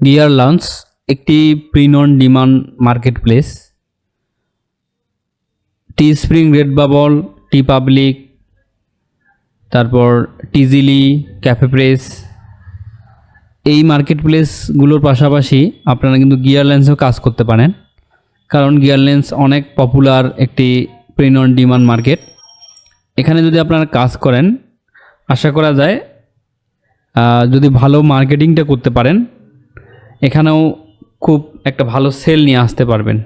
Gear launch একটি print on demand marketplace Teespring Redbubble TeePublic তারপর Teezily CafePress এই market প্লেসগুলোর পাশাপাশি আপনারা কিন্তু গিয়ার লেন্সেও কাজ করতে পারেন। কারণ গিয়ার লেন্স অনেক পপুলার একটি প্রিন অন ডিমান্ড মার্কেট এখানে যদি আপনারা কাজ করেন, আশা করা যায় যদি ভালো মার্কেটিংটা করতে পারেন এখানেও খুব একটা ভালো সেল নিয়ে আসতে পারবেন।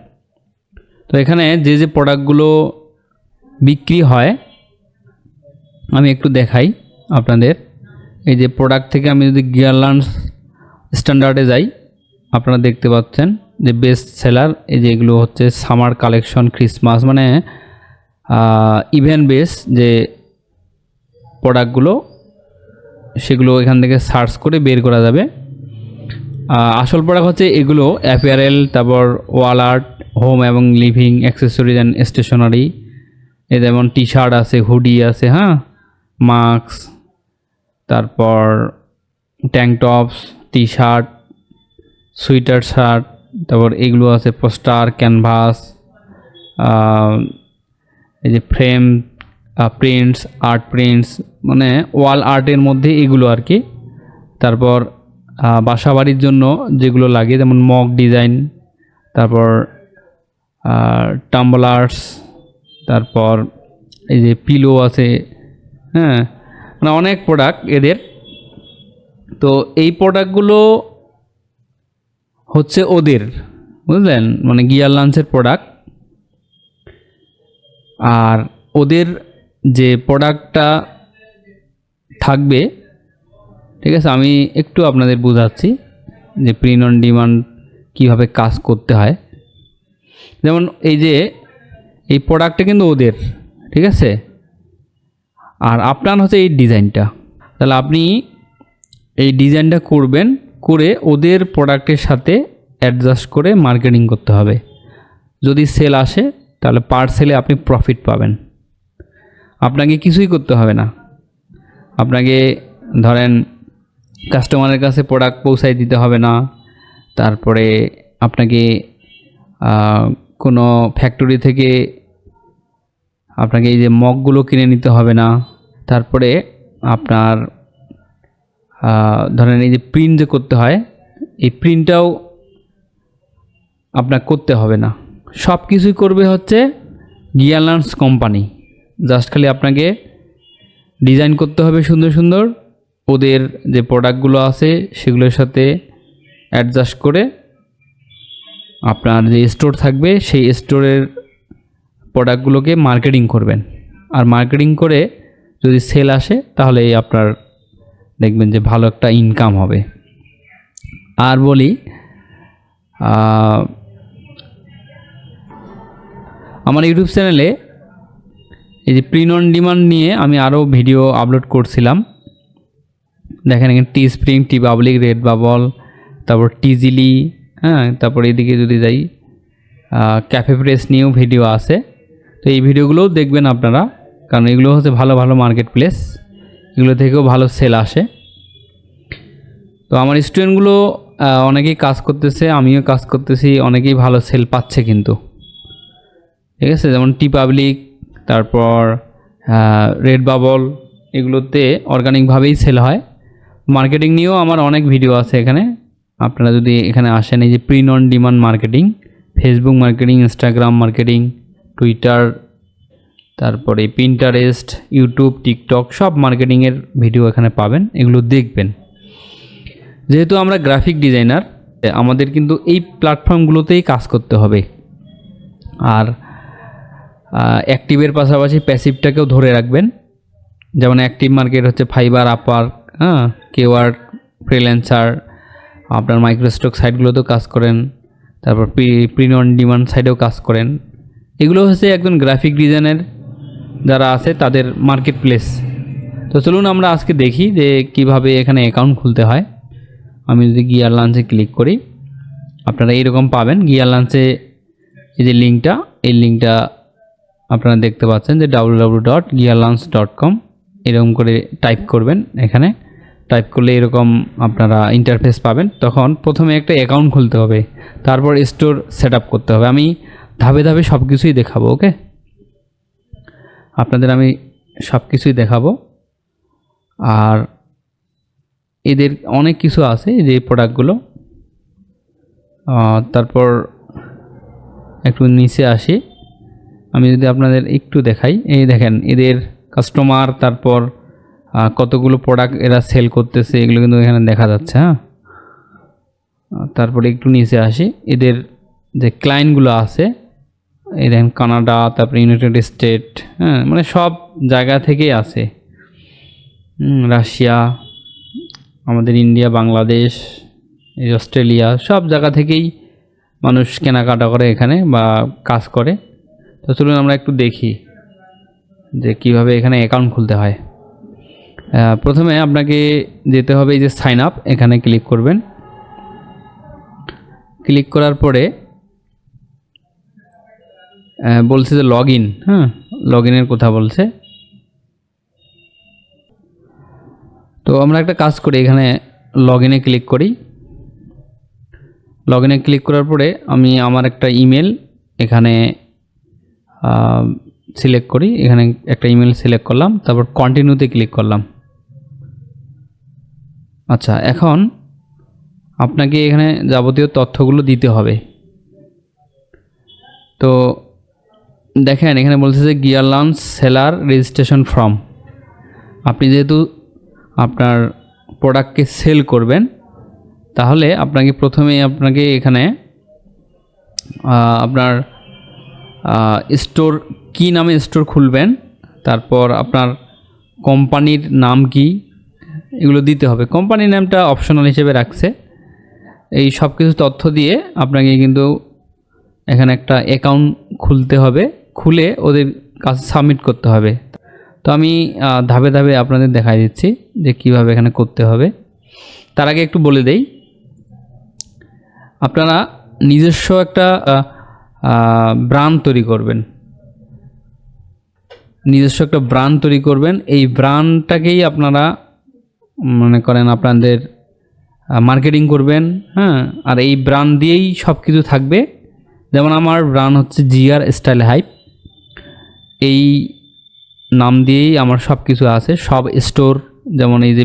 তো এখানে যে যে প্রোডাক্টগুলো বিক্রি হয়, আমি একটু দেখাই আপনাদের। এই যে প্রোডাক্ট থেকে আমি যদি গিয়ারলান্স স্ট্যান্ডার্ডে যাই, আপনারা দেখতে পাচ্ছেন যে বেস্ট সেলার এই যে এগুলো হচ্ছে সামার কালেকশন ক্রিসমাস মানে ইভেন্ট বেস যে প্রোডাক্টগুলো সেগুলো এখান থেকে সার্চ করে বের করা যাবে। আসল প্রোডাক্ট হচ্ছে এগুলো অ্যাপিয়ারেল তারপর ওয়াল আর্ট হোম এবং লিভিং অ্যাক্সেসরিজ অ্যান্ড স্টেশনারি এ যেমন টি শার্ট আছে হুডি আছে হ্যাঁ? মাস্ক তারপর tank tops T shirt sweater shirt তারপর এগুলো আছে পোস্টার ক্যানভাস এই যে ফ্রেম প্রিন্টস আর্ট প্রিন্টস মানে ওয়াল আর্টের মধ্যে এগুলো আর কি। তারপর বাসা বাড়ির জন্য যেগুলো লাগে, যেমন মগ ডিজাইন, তারপর টাম্বলার্স তারপর এই যে পিলো আছে হ্যাঁ মানে অনেক প্রোডাক্ট এদের। তো এই প্রোডাক্টগুলো হচ্ছে ওদের, বুঝলেন? মানে গিয়ার লাঞ্চের প্রোডাক্ট আর ওদের যে প্রোডাক্টটা থাকবে ঠিক আছে, আমি একটু আপনাদের বোঝাচ্ছি যে প্রিন্ট অন ডিমান্ড কীভাবে কাজ করতে হয়। যেমন এই যে, এই প্রোডাক্টটা কিন্তু ওদের, ঠিক আছে? আর আপনার হচ্ছে এই ডিজাইনটা তাহলে আপনি এই ডিজাইনটা করবেন, করে ওদের প্রোডাক্টের সাথে অ্যাডজাস্ট করে মার্কেটিং করতে হবে। যদি সেল আসে, তাহলে পার সেলে আপনি প্রফিট পাবেন। আপনাকে কিছুই করতে হবে না। আপনাকে ধরেন কাস্টমারের কাছে প্রোডাক্ট পৌঁছাই দিতে হবে না। তারপরে আপনাকে কোনো ফ্যাক্টরি থেকে আপনাকে এই যে মগগুলো কিনে নিতে হবে না। তারপরে আপনার ধরেন এই যে প্রিন্ট যে করতে হয়, এই প্রিন্টটাও আপনার করতে হবে না। সব কিছুই করবে হচ্ছে গিয়ারলান্স কোম্পানি জাস্ট খালি আপনাকে ডিজাইন করতে হবে সুন্দর সুন্দর। ওদের যে প্রোডাক্টগুলো আছে, সেগুলোর সাথে অ্যাডজাস্ট করে আপনার যে স্টোর থাকবে, সেই স্টোরের প্রোডাক্টগুলোকে মার্কেটিং করবেন। আর মার্কেটিং করে যদি সেল আসে, তাহলে আপনার দেখবেন যে ভালো একটা ইনকাম হবে। আর বলি আমার ইউটিউব চ্যানেলে এই যে প্রিন্ট অন ডিমান্ড নিয়ে আমি আরও ভিডিও আপলোড করছিলাম। দেখেন এখানে Teespring TeePublic Redbubble তারপর টিজিলি হ্যাঁ তারপর এদিকে যদি যাই ক্যাফে প্রেস নিয়েও ভিডিও আছে। তো এই ভিডিওগুলোও দেখবেন আপনারা, কারণ এগুলো হচ্ছে ভালো ভালো মার্কেট প্লেস এগুলো থেকেও ভালো সেল আসে। তো আমার স্টুডেন্টগুলো অনেকেই কাজ করতেছে, আমিও কাজ করতেছি, অনেকেই ভালো সেল পাচ্ছে কিন্তু। ঠিক আছে? যেমন টি পাবলিক তারপর রেড বাবল এগুলোতে অর্গানিকভাবেই সেল হয়। মার্কেটিং নিয়েও আমার অনেক ভিডিও আছে এখানে। আপনারা যদি এখানে আসেন, এই যে print on demand marketing Facebook marketing Instagram marketing Twitter তারপরে পিন্টারেস্ট ইউটিউব টিকটক সব মার্কেটিংয়ের ভিডিও এখানে পাবেন, এগুলো দেখবেন। যেহেতু আমরা গ্রাফিক ডিজাইনার আমাদের কিন্তু এই প্ল্যাটফর্মগুলোতেই কাজ করতে হবে। আর অ্যাক্টিভের পাশাপাশি প্যাসিভটাকেও ধরে রাখবেন। যেমন অ্যাক্টিভ মার্কেট হচ্ছে ফাইবার আপার হ্যাঁ কেওয়ার ফ্রিল্যান্সার আপনার মাইক্রোস্টক সাইটগুলোতেও কাজ করেন, তারপর প্রিন্ট অন ডিমান্ড সাইটেও কাজ করেন। এগুলো হচ্ছে একজন গ্রাফিক ডিজাইনের যারা আছে তাদের মার্কেট প্লেস তো চলুন আমরা আজকে দেখি যে কীভাবে এখানে অ্যাকাউন্ট খুলতে হয়। আমি যদি গিয়ার লাঞ্চে ক্লিক করি, আপনারা এইরকম পাবেন। গিয়ার লাঞ্চে এই যে লিঙ্কটা এই লিঙ্কটা আপনারা দেখতে পাচ্ছেন যে W W dot GearLaunch dot com এরকম করে টাইপ করবেন এখানে। টাইপ করলে এরকম আপনারা ইন্টারফেস পাবেন। তখন প্রথমে একটা অ্যাকাউন্ট খুলতে হবে, তারপর স্টোর সেট করতে হবে। আমি ধাপে ধাপে সব কিছুই দেখাবো ওকে আপনাদের আমি সব কিছুই দেখাবো। আর এদের অনেক কিছু আছে যে প্রোডাক্টগুলো তারপর একটু নিচে আসি। আমি যদি আপনাদের একটু দেখাই, এই দেখেন এদের কাস্টমার তারপর কতগুলো প্রোডাক্ট এরা সেল করতেছে, এগুলো কিন্তু এখানে দেখা যাচ্ছে হ্যাঁ? তারপরে একটু নিচে আসি। এদের যে ক্লায়েন্টগুলো আছে, এই দেখেন কানাডা তারপরে ইউনাইটেড স্টেট হ্যাঁ? মানে সব জায়গা থেকেই আছে। রাশিয়া, আমাদের ইন্ডিয়া, বাংলাদেশ, এই অস্ট্রেলিয়া, সব জায়গা থেকেই মানুষ কেনাকাটা করে এখানে বা কাজ করে। তো চলুন আমরা একটু দেখি যে কীভাবে এখানে অ্যাকাউন্ট খুলতে হয়। প্রথমে আপনাকে যেতে হবে এই যে সাইন আপ এখানে ক্লিক করবেন। ক্লিক করার পরে বলছে যে লগ ইন হ্যাঁ লগ ইনের কথা বলছে। তো আমরা একটা কাজ করি, এখানে লগ ইনে ক্লিক করি। লগ ইনে ক্লিক করার পরে আমি আমার একটা ইমেল এখানে সিলেক্ট করি। এখানে একটা ইমেল সিলেক্ট করলাম, তারপর কন্টিনিউতে ক্লিক করলাম। আচ্ছা এখন আপনাকে এখানে যাবতীয় তথ্যগুলো দিতে হবে। তো দেখেন, এখানে বলছে যে gear launch, seller, registration form. আপনি যেহেতু আপনার প্রোডাক্টকে সেল করবেন, তাহলে আপনাকে প্রথমে আপনাকে এখানে আপনার স্টোর, কি নামে স্টোর খুলবেন, তারপর আপনার কোম্পানির নাম কি এগুলো দিতে হবে। কোম্পানির নামটা অপশনাল হিসেবে রাখছে। এই সব কিছু তথ্য দিয়ে আপনাকে কিন্তু এখানে একটা অ্যাকাউন্ট খুলতে হবে। খুলে ওদের কাছে সাবমিট করতে হবে। তো আমি ধাপে ধাপে আপনাদের দেখাই দিচ্ছি যে কীভাবে এখানে করতে হবে। তার আগে একটু বলে দেই, আপনারা নিজস্ব একটা ব্রান্ড তৈরি করবেন। নিজস্ব একটা ব্রান্ড তৈরি করবেন। এই ব্রান্ডটাকেই আপনারা মনে করেন আপনাদের মার্কেটিং করবেন হ্যাঁ আর এই ব্রান্ড দিয়েই সব কিছু থাকবে। যেমন আমার ব্রান্ড হচ্ছে জিআর স্টাইল হাইপ এই নাম দিয়েই আমার সব কিছু আছে। সব স্টোর যেমন এই যে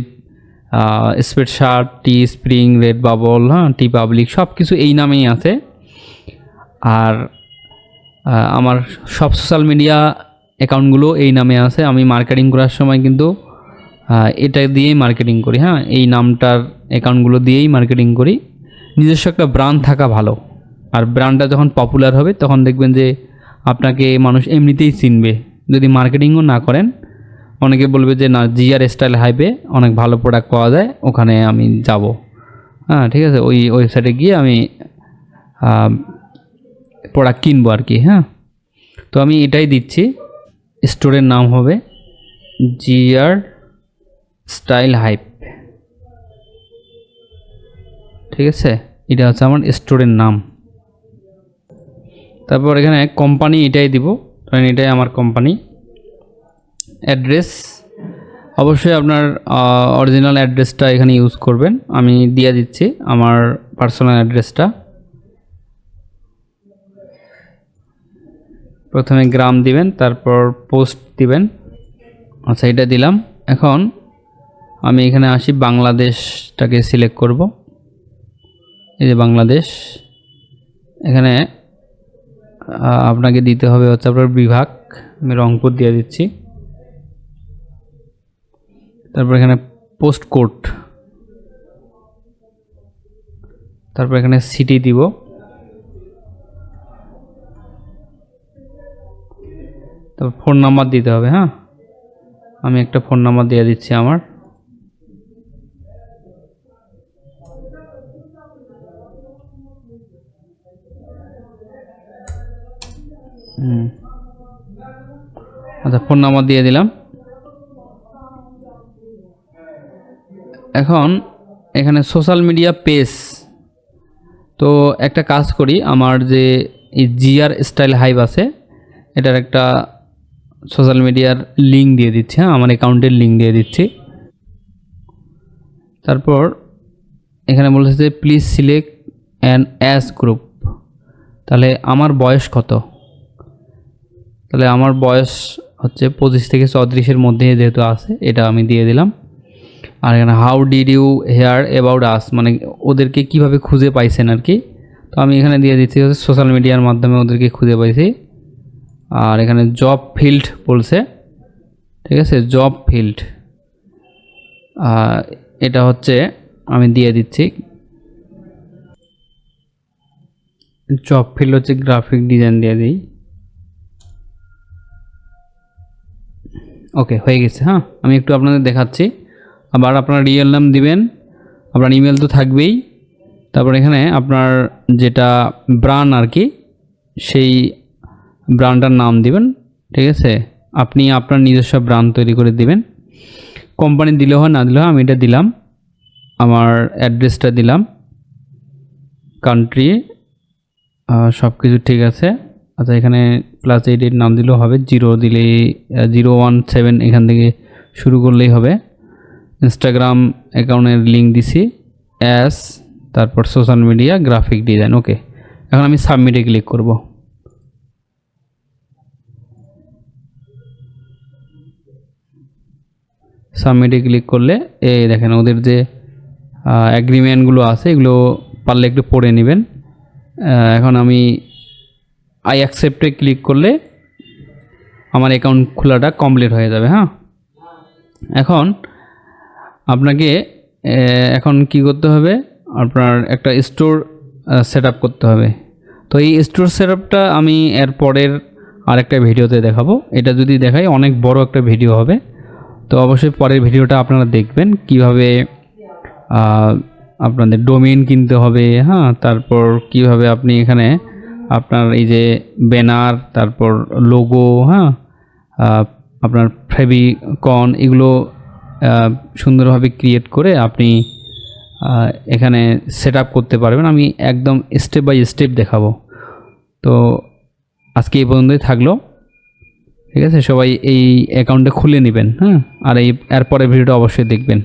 Spreadshirt Teespring Redbubble হ্যাঁ টি পাবলিক সব কিছু এই নামেই আছে। আর আমার সব সোশ্যাল মিডিয়া অ্যাকাউন্টগুলো এই নামে আছে। আমি মার্কেটিং করার সময় কিন্তু এটা দিয়েই মার্কেটিং করি হ্যাঁ? এই নামটার অ্যাকাউন্টগুলো দিয়েই মার্কেটিং করি। নিজস্ব একটা ব্র্যান্ড থাকা ভালো। আর ব্র্যান্ডটা যখন পপুলার হবে, তখন দেখবেন যে আপনাকে মানুষ এমনিতেই চিনবে। যদি মার্কেটিংও না করেন, অনেকে বলবে যে, না, জিআর স্টাইল হাইপে অনেক ভালো প্রোডাক্ট পাওয়া যায়, ওখানে আমি যাব। হ্যাঁ ঠিক আছে? ওই ওয়েবসাইটে গিয়ে আমি প্রোডাক্ট কিনবো আর কি হ্যাঁ? তো আমি এটাই দিচ্ছি। স্টোরের নাম হবে জিআর স্টাইল হাইপ। ঠিক আছে? এটা হচ্ছে আমার স্টোরের নাম। তারপর এখানে কোম্পানি এটাই দিব। ধরেন এটাই আমার কোম্পানি। অ্যাড্রেস। অবশ্যই আপনার অরিজিনাল অ্যাড্রেসটা এখানে ইউজ করবেন। আমি দিয়ে দিচ্ছি আমার পার্সোনাল অ্যাড্রেসটা। প্রথমে গ্রাম দিবেন, তারপর পোস্ট দিবেন। আচ্ছা এটা দিলাম। এখন আমি এখানে আসি, বাংলাদেশটাকে সিলেক্ট করব। এই যে বাংলাদেশ, এখানে আপনাকে দিতে হবে হচ্ছে আপনার বিভাগ, আমি রংপুর দিয়ে দিচ্ছি। তারপর এখানে পোস্ট কোড তারপর এখানে সিটি দিব। তারপর ফোন নাম্বার দিতে হবে হ্যাঁ? আমি একটা ফোন নাম্বার দিয়ে দিচ্ছি আমার। আচ্ছা ফোন নাম্বার দিয়ে দিলাম। এখন এখানে সোশ্যাল মিডিয়া পেজ তো একটা কাজ করি, আমার যে জিআর স্টাইল হাইভ আছে, এটার একটা সোশ্যাল মিডিয়ার লিঙ্ক দিয়ে দিচ্ছি হ্যাঁ আমার অ্যাকাউন্টের লিঙ্ক দিয়ে দিচ্ছি। তারপর এখানে বলেছে যে please select an age group তাহলে আমার বয়স কত? তাহলে আমার বয়স হচ্ছে পঁচিশ থেকে চৌত্রিশের মধ্যে যেহেতু আছে, এটা আমি দিয়ে দিলাম। আর এখানে how did you hear about us মানে ওদেরকে কীভাবে খুঁজে পাইছেন আর কি? তো আমি এখানে দিয়ে দিচ্ছি হচ্ছে সোশ্যাল মিডিয়ার মাধ্যমে ওদেরকে খুঁজে পাইছি। আর এখানে জব ফিল্ড বলছে, ঠিক আছে? জব ফিল্ড এটা হচ্ছে আমি দিয়ে দিচ্ছি। জব ফিল্ড হচ্ছে গ্রাফিক ডিজাইন দিয়ে দিই। ওকে হয়ে গেছে হ্যাঁ? আমি একটু আপনাদের দেখাচ্ছি। আবার আপনার রিয়েল নাম দিবেন। আপনার ইমেল তো থাকবেই। তারপর এখানে আপনার যেটা ব্রান আর কি, সেই ব্র্যান্ডটার নাম দিবেন, ঠিক আছে? আপনি আপনার নিজস্ব ব্র্যান্ড তৈরি করে দিবেন। কোম্পানি দিলে হয়, না দিলে হয়, আমি এটা দিলাম। আমার অ্যাড্রেসটা দিলাম। কান্ট্রি সব কিছু ঠিক আছে। আচ্ছা এখানে প্লাস এইট এইটের নাম দিলেও হবে জিরো দিলেই জিরো ওয়ান সেভেন এখান থেকে শুরু করলেই হবে। ইনস্টাগ্রাম অ্যাকাউন্টের লিঙ্ক দিছি অ্যাস তারপর social media graphic design okay এখন আমি সাবমিটে ক্লিক করব। সাবমিটে ক্লিক করলে এই দেখেন ওদের যে অ্যাগ্রিমেন্টগুলো আছে, এগুলো পারলে একটু পড়ে নেবেন। এখন আমি আই অ্যাকসেপ্টে ক্লিক করলে আমার অ্যাকাউন্ট খোলাটা কমপ্লিট হয়ে যাবে হ্যাঁ? এখন আপনাকে এখন কি করতে হবে? আপনার একটা স্টোর সেট করতে হবে। তো এই স্টোর সেট আমি এর পরের আরেকটা ভিডিওতে দেখাবো। এটা যদি দেখাই, অনেক বড় একটা ভিডিও হবে। তো অবশ্যই পরের ভিডিওটা আপনারা দেখবেন কীভাবে আপনাদের ডোমেইন কিনতে হবে হ্যাঁ? তারপর কীভাবে আপনি এখানে আপনার এই যে ব্যানার, তারপর লোগো হ্যাঁ? আপনার ফেভিকন, এগুলো সুন্দরভাবে ক্রিয়েট করে আপনি এখানে সেট করতে পারবেন। আমি একদম স্টেপ বাই স্টেপ দেখাবো। তো আজকে এই পর্যন্তই থাকল। ঠিক আছে? সবাই এই অ্যাকাউন্টটা খুলে নেবেন হ্যাঁ? আর এই এরপরে ভিডিওটা অবশ্যই দেখবেন।